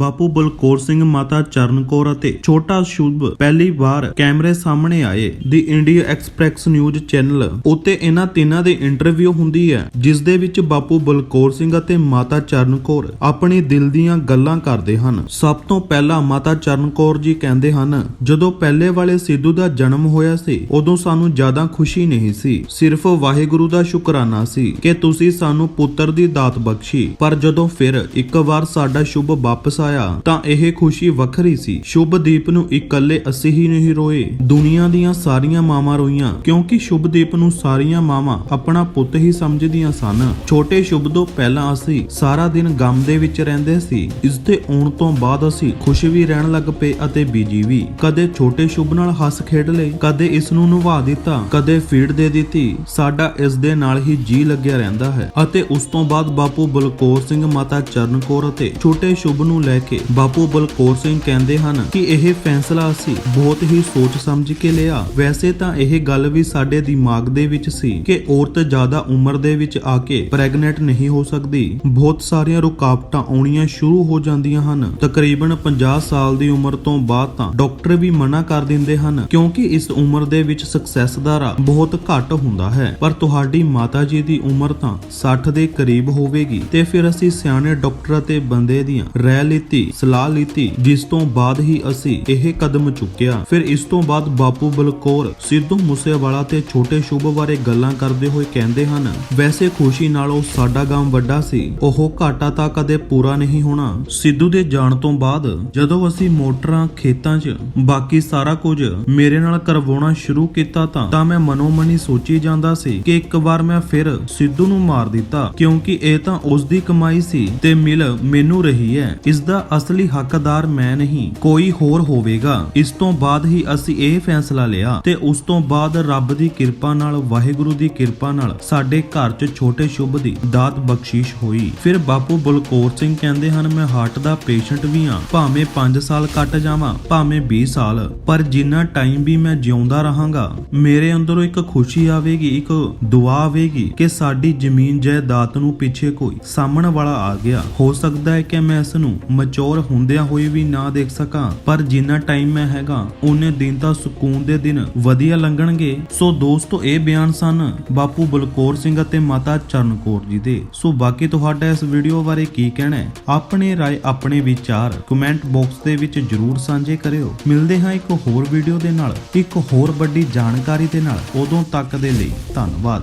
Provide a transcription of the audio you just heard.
ਬਾਪੂ ਬਲਕੌਰ ਸਿੰਘ, ਮਾਤਾ ਚਰਨ ਕੌਰ ਅਤੇ ਛੋਟਾ ਸ਼ੁਭ ਪਹਿਲੀ ਵਾਰ ਕੈਮਰੇ ਸਾਹਮਣੇ ਆਏ ਦੀ ਇੰਡੀਆ ਐਕਸਪ੍ਰੈਸ ਨਿਊਜ਼ ਚੈਨਲ। ਉੱਤੇ ਇਹਨਾਂ ਤਿੰਨਾਂ ਦੀ ਇੰਟਰਵਿਊ ਹੁੰਦੀ ਹੈ, ਜਿਸ ਦੇ ਵਿੱਚ ਬਾਪੂ ਬਲਕੌਰ ਸਿੰਘ ਅਤੇ ਮਾਤਾ ਚਰਨ ਕੌਰ ਦਿਲ ਦੀਆਂ ਗੱਲਾਂ ਕਰਦੇ ਹਨ। ਸਭ ਤੋਂ ਪਹਿਲਾਂ ਮਾਤਾ ਚਰਨ ਜੀ ਕਹਿੰਦੇ ਹਨ, ਜਦੋਂ ਪਹਿਲੇ ਵਾਲੇ ਸਿੱਧੂ ਦਾ ਜਨਮ ਹੋਇਆ ਸੀ, ਉਦੋਂ ਸਾਨੂੰ ਜ਼ਿਆਦਾ ਖੁਸ਼ੀ ਨਹੀਂ ਸੀ। ਸਿਰਫ ਵਾਹਿਗੁਰੂ ਦਾ ਸ਼ੁਕਰਾਨਾ ਸੀ ਕਿ ਤੁਸੀਂ ਸਾਨੂੰ ਪੁੱਤਰ ਦੀ ਦਾਤ ਬਖਸ਼ੀ। ਪਰ ਜਦੋਂ ਫਿਰ ਇੱਕ ਵਾਰ ਸਾਡਾ ਸ਼ੁਭ ਵਾਪਸ ਆਇਆ ਤਾਂ ਇਹ ਖੁਸ਼ੀ ਵੱਖਰੀ ਸੀ। ਸ਼ੁਭਦੀਪ ਨੂੰ ਇਕੱਲੇ ਅਸੀਂ ਹੀ ਨਹੀਂ ਰੋਏ। ਦੁਨੀਆ ਦੀਆਂ ਸਾਰੀਆਂ ਮਾਵਾਂ ਰੋਈਆਂ, ਕਿਉਂਕਿ ਸ਼ੁਭਦੀਪ ਨੂੰ ਸਾਰੀਆਂ ਮਾਵਾਂ ਆਪਣਾ ਪੁੱਤ ਹੀ ਸਮਝਦੀਆਂ ਸਨ। ਛੋਟੇ ਸ਼ੁਭ ਤੋਂ ਪਹਿਲਾਂ ਅਸੀਂ ਸਾਰਾ ਦਿਨ ਗਮ ਦੇ ਵਿੱਚ ਰਹਿੰਦੇ ਸੀ। ਇਸ ਦੇ ਆਉਣ ਤੋਂ ਬਾਅਦ ਅਸੀਂ ਖੁਸ਼ ਵੀ ਰਹਿਣ ਲੱਗ ਪਏ ਅਤੇ ਬੀਜੀ ਵੀ। ਕਦੇ ਛੋਟੇ ਸ਼ੁਭ ਨਾਲ ਹੱਸ ਖੇਡ ਲਏ, ਕਦੇ ਇਸ ਨੂੰ ਨਵਾ ਦਿੱਤਾ, ਕਦੇ ਫੀਡ ਦੇ ਦਿੱਤੀ। ਸਾਡਾ ਇਸ ਦੇ ਨਾਲ ਹੀ ਜੀ ਲੱਗਿਆ ਰਹਿੰਦਾ ਹੈ। ਅਤੇ ਉਸ ਤੋਂ ਬਾਅਦ ਬਾਪੂ ਬਲਕੌਰ ਸਿੰਘ, ਮਾਤਾ ਚਰਨ ਕੌਰ ਅਤੇ ਛੋਟੇ ਸ਼ੁਭ ਨੂੰ ਲੈ ਕੇ ਬਾਪੂ ਬਲਕੌਰ ਸਿੰਘ ਕਹਿੰਦੇ ਹਨ ਕਿ ਇਹ ਫੈਸਲਾ ਅਸੀਂ ਬਹੁਤ ਹੀ ਸੋਚ ਸਮਝ ਕੇ ਲਿਆ। ਵੈਸੇ ਤਾਂ ਇਹ ਗੱਲ ਵੀ ਸਾਡੇ ਦਿਮਾਗ ਦੇ ਵਿੱਚ ਸੀ ਕਿ ਔਰਤ ਜ਼ਿਆਦਾ ਉਮਰ ਦੇ ਵਿੱਚ ਆ ਕੇ ਪ੍ਰੈਗਨੈਂਟ ਨਹੀਂ ਹੋ ਸਕਦੀ। ਬਹੁਤ ਸਾਰੀਆਂ ਰੁਕਾਵਟਾਂ ਆਉਣੀਆਂ ਸ਼ੁਰੂ ਹੋ ਜਾਂਦੀਆਂ ਹਨ। ਤਕਰੀਬਨ 50 ਸਾਲ ਦੀ ਉਮਰ ਤੋਂ ਬਾਅਦ ਤਾਂ ਡਾਕਟਰ ਵੀ ਮਨਾ ਕਰ ਦਿੰਦੇ ਹਨ, ਕਿਉਂਕਿ ਇਸ ਉਮਰ ਦੇ ਵਿੱਚ ਸਕਸੈਸ ਦਾ ਰਾਹ ਬਹੁਤ ਘੱਟ ਹੁੰਦਾ ਹੈ। ਪਰ ਤੁਹਾਡੀ ਮਾਤਾ ਜੀ ਦੀ ਉਮਰ ਤਾਂ 60 ਦੇ ਕਰੀਬ ਹੋਵੇਗੀ ਤੇ ਫਿਰ ਅਸੀਂ ਸਿਆਣੇ ਡਾਕਟਰਾਂ ਤੇ ਬੰਦੇ ਦੀਆਂ ਰਹਿ ਲਈ ਲਿੱਤੀ ਸਲਾਹ ਲਿੱਤੀ, ਜਿਸ ਤੋਂ ਬਾਅਦ ਹੀ ਅਸੀਂ ਇਹ ਕਦਮ ਚੁੱਕਿਆ। ਫਿਰ ਇਸ ਤੋਂ ਬਾਅਦ ਬਾਪੂ ਬਲਕੌਰ ਸਿੱਧੂ ਮੂਸੇਵਾਲਾ ਤੇ ਛੋਟੇ ਸ਼ੁਭ ਬਾਰੇ ਗੱਲਾਂ ਕਰਦੇ ਹੋਏ ਕਹਿੰਦੇ ਹਨ, ਵੈਸੇ ਖੁਸ਼ੀ ਨਾਲੋਂ ਸਾਡਾ ਗਮ ਵੱਡਾ ਸੀ। ਉਹ ਘਾਟਾ ਤਾਂ ਕਦੇ ਪੂਰਾ ਨਹੀਂ ਹੋਣਾ। ਸਿੱਧੂ ਦੇ ਜਾਣ ਤੋਂ ਬਾਅਦ ਜਦੋਂ ਅਸੀਂ ਮੋਟਰਾਂ, ਖੇਤਾਂ 'ਚ ਬਾਕੀ ਸਾਰਾ ਕੁਝ ਮੇਰੇ ਨਾਲ ਕਰਵਾਉਣਾ ਸ਼ੁਰੂ ਕੀਤਾ ਤਾਂ ਤਾਂ ਮੈਂ ਮਨੋਮਨੀ ਸੋਚੀ ਜਾਂਦਾ ਸੀ ਕਿ ਇੱਕ ਵਾਰ ਮੈਂ ਫਿਰ ਸਿੱਧੂ ਨੂੰ ਮਾਰ ਦਿੱਤਾ, ਕਿਉਂਕਿ ਇਹ ਤਾਂ ਉਸ ਦੀ ਕਮਾਈ ਸੀ ਤੇ ਮਿਲ ਮੈਨੂੰ ਰਹੀ ਹੈ। ਇਸ ਦਾ ਅਸਲੀ ਹੱਕਦਾਰ ਮੈਂ ਨਹੀਂ, ਕੋਈ ਹੋਰ ਹੋਵੇਗਾ। ਇਸ ਤੋਂ ਬਾਅਦ ਹੀ ਅਸੀਂ ਇਹ ਫੈਸਲਾ ਲਿਆ ਤੇ ਉਸ ਤੋਂ ਬਾਅਦ ਰੱਬ ਦੀ ਕਿਰਪਾ ਨਾਲ, ਵਾਹਿਗੁਰੂ ਦੀ ਕਿਰਪਾ ਨਾਲ ਸਾਡੇ ਘਰ 'ਚ ਛੋਟੇ ਸ਼ੁਭ ਦੀ ਦਾਤ ਬਖਸ਼ਿਸ਼ ਹੋਈ। ਫਿਰ ਬਾਪੂ ਬਲਕੌਰ ਸਿੰਘ ਕਹਿੰਦੇ ਹਨ, ਮੈਂ ਹਾਰਟ ਦਾ ਪੇਸ਼ੈਂਟ ਵੀ ਹਾਂ, ਭਾਵੇਂ 5 ਸਾਲ ਕੱਟ ਜਾਵਾਂ, ਭਾਵੇਂ 20 ਸਾਲ, ਪਰ ਜਿੰਨਾ ਟਾਈਮ ਵੀ ਮੈਂ ਜਿਉਂਦਾ ਰਹਾਂਗਾ, ਮੇਰੇ ਅੰਦਰੋਂ ਇੱਕ ਖੁਸ਼ੀ ਆਵੇਗੀ, ਇੱਕ ਦੁਆ ਆਵੇਗੀ ਕਿ ਸਾਡੀ ਜ਼ਮੀਨ ਜਾਇਦਾਦ ਨੂੰ ਪਿੱਛੇ ਕੋਈ ਸਾਹਮਣ ਵਾਲਾ ਆ ਗਿਆ। ਹੋ ਸਕਦਾ ਹੈ ਕਿ ਮੈਂ ਇਸ ਨੂੰ ਮਚੋਰ ਹੁੰਦਿਆਂ ਹੋਏ ਵੀ ਨਾ ਦੇਖ ਸਕਾਂ। ਪਰ ਜਿੰਨਾ ਟਾਈਮ ਮੈਂ ਹੈਗਾ, ਉਹਨੇ ਦਿਨ ਤਾਂ ਸਕੂਨ ਦੇ ਦਿਨ ਵਧੀਆ ਲੰਘਣਗੇ। ਸੋ ਦੋਸਤੋ, ਇਹ ਬਿਆਨ ਸਨ ਬਾਪੂ ਬਲਕੌਰ ਸਿੰਘ ਅਤੇ ਮਾਤਾ ਚਰਨ ਕੌਰ ਜੀ ਦੇ। ਸੋ ਬਾਕੀ ਤੁਹਾਡਾ ਇਸ ਵੀਡੀਓ ਬਾਰੇ ਕੀ ਕਹਿਣਾ ਹੈ? ਆਪਣੇ ਰਾਏ, ਆਪਣੇ ਵਿਚਾਰ ਕਮੈਂਟ ਬਾਕਸ ਦੇ ਵਿੱਚ ਜਰੂਰ ਸਾਂਝੇ ਕਰਿਓ। ਮਿਲਦੇ ਹਾਂ ਇੱਕ ਹੋਰ ਵੀਡੀਓ ਦੇ ਨਾਲ, ਇੱਕ ਹੋਰ ਵੱਡੀ ਜਾਣਕਾਰੀ ਦੇ ਨਾਲ। ਉਦੋਂ ਤੱਕ ਦੇ ਲਈ ਧੰਨਵਾਦ।